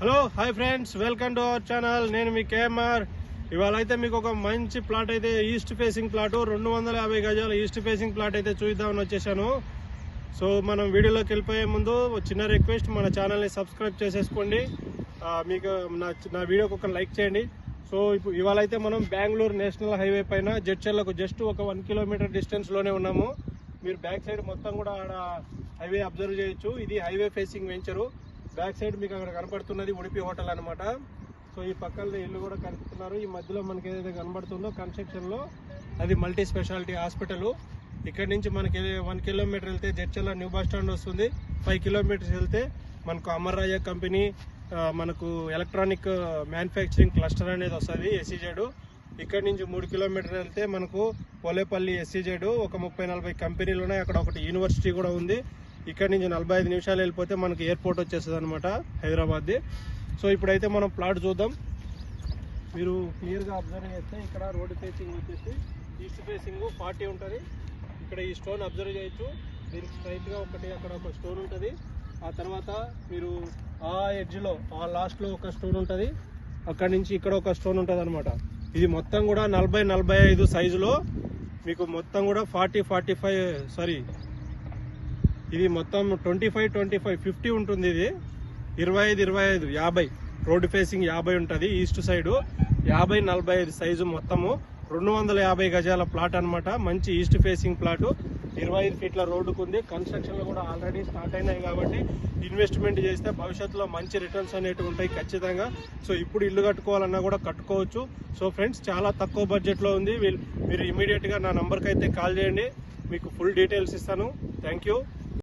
Hello hi friends welcome to our channel నేను మీ KMR. ఇవాళ అయితే మీకు ఒక మంచి ప్లాట్ అయితే ఈస్ట్ ఫేసింగ్ ప్లాట్ రెండు వందల యాభై గజాల ఈస్ట్ ఫేసింగ్ ప్లాట్ అయితే చూద్దామని వచ్చేసాను. సో మనం వీడియోలోకి వెళ్ళిపోయే ముందు చిన్న రిక్వెస్ట్ మన ఛానల్ని సబ్స్క్రైబ్ చేసేసుకోండి. మీకు నా నా వీడియోకి ఒక లైక్ చేయండి. సో ఇప్పుడు ఇవాళ అయితే మనం బెంగళూరు నేషనల్ హైవే పైన జడ్చర్లకు జస్ట్ ఒక వన్ కిలోమీటర్ డిస్టెన్స్లోనే ఉన్నాము. మీరు బ్యాక్ సైడ్ మొత్తం కూడా ఆడ హైవే అబ్జర్వ్ చేయొచ్చు. ఇది highway facing venture back side మీకు అక్కడ కనపడుతున్నది ఉడిపి హోటల్ అన్నమాట. సో ఈ పక్కన ఇల్లు కూడా కనిపిస్తున్నారు. ఈ మధ్యలో మనకి ఏదైతే కనబడుతుందో కన్స్ట్రక్షన్లో అది మల్టీ స్పెషాలిటీ హాస్పిటల్. ఇక్కడ నుంచి మనకి వన్ కిలోమీటర్ వెళ్తే జడ్చల్ల న్యూ బస్ స్టాండ్ వస్తుంది. ఫైవ్ కిలోమీటర్స్ వెళ్తే మనకు అమర్రాయ కంపెనీ మనకు ఎలక్ట్రానిక్ మ్యానుఫ్యాక్చరింగ్ క్లస్టర్ అనేది వస్తుంది ఎస్సీజెడ్ ఇక్కడ నుంచి మూడు కిలోమీటర్ వెళ్తే మనకు పొలేపల్లి ఎస్సీజెడ్ ఒక ముప్పై నలభై కంపెనీలు ఉన్నాయి. అక్కడ ఒకటి యూనివర్సిటీ కూడా ఉంది. ఇక్కడ నుంచి నలభై ఐదు నిమిషాలు వెళ్ళిపోతే మనకి ఎయిర్పోర్ట్ వచ్చేస్తుంది అనమాట హైదరాబాద్ది. సో ఇప్పుడైతే మనం ప్లాట్ చూద్దాం. మీరు క్లియర్గా అబ్జర్వ్ చేస్తే ఇక్కడ రోడ్ ఫేసింగ్ వచ్చేసి ఈస్ట్ ఫేసింగ్ ఫార్టీ ఉంటుంది. ఇక్కడ ఈ స్టోన్ అబ్జర్వ్ చేయొచ్చు. దీనికి స్ట్రైట్గా ఒకటి అక్కడ ఒక స్టోన్ ఉంటుంది. ఆ తర్వాత మీరు ఆ ఎడ్జ్లో ఆ లాస్ట్లో ఒక స్టోన్ ఉంటుంది. అక్కడ నుంచి ఇక్కడ ఒక స్టోన్ ఉంటుంది అనమాట ఇది మొత్తం కూడా నలభై నలభై ఐదు సైజులో మీకు మొత్తం కూడా ఫార్టీ ఫార్టీ ఫైవ్ సారీ ఇది మొత్తం twenty five twenty five fifty ఉంటుంది ఇది. ఇరవై ఐదు ఇరవై ఐదు యాభై. రోడ్డు ఫేసింగ్ యాభై ఉంటుంది ఈస్ట్ సైడు. యాభై నలభై ఐదు సైజు మొత్తము. రెండు వందల యాభై గజాల ప్లాట్ అనమాట మంచి ఈస్ట్ ఫేసింగ్ ప్లాట్. ఇరవై ఐదు ఫీట్ల రోడ్డుకు ఉంది కన్స్ట్రక్షన్లు కూడా ఆల్రెడీ స్టార్ట్ అయినాయి కాబట్టి ఇన్వెస్ట్మెంట్ చేస్తే భవిష్యత్తులో మంచి రిటర్న్స్ అనేటివి ఉంటాయి ఖచ్చితంగా. సో ఇప్పుడు ఇల్లు కట్టుకోవాలన్నా కూడా కట్టుకోవచ్చు. సో ఫ్రెండ్స్ చాలా తక్కువ బడ్జెట్లో ఉంది. మీరు ఇమీడియట్గా నా నంబర్కి అయితే కాల్ చేయండి. మీకు ఫుల్ డీటెయిల్స్ ఇస్తాను. Thank you.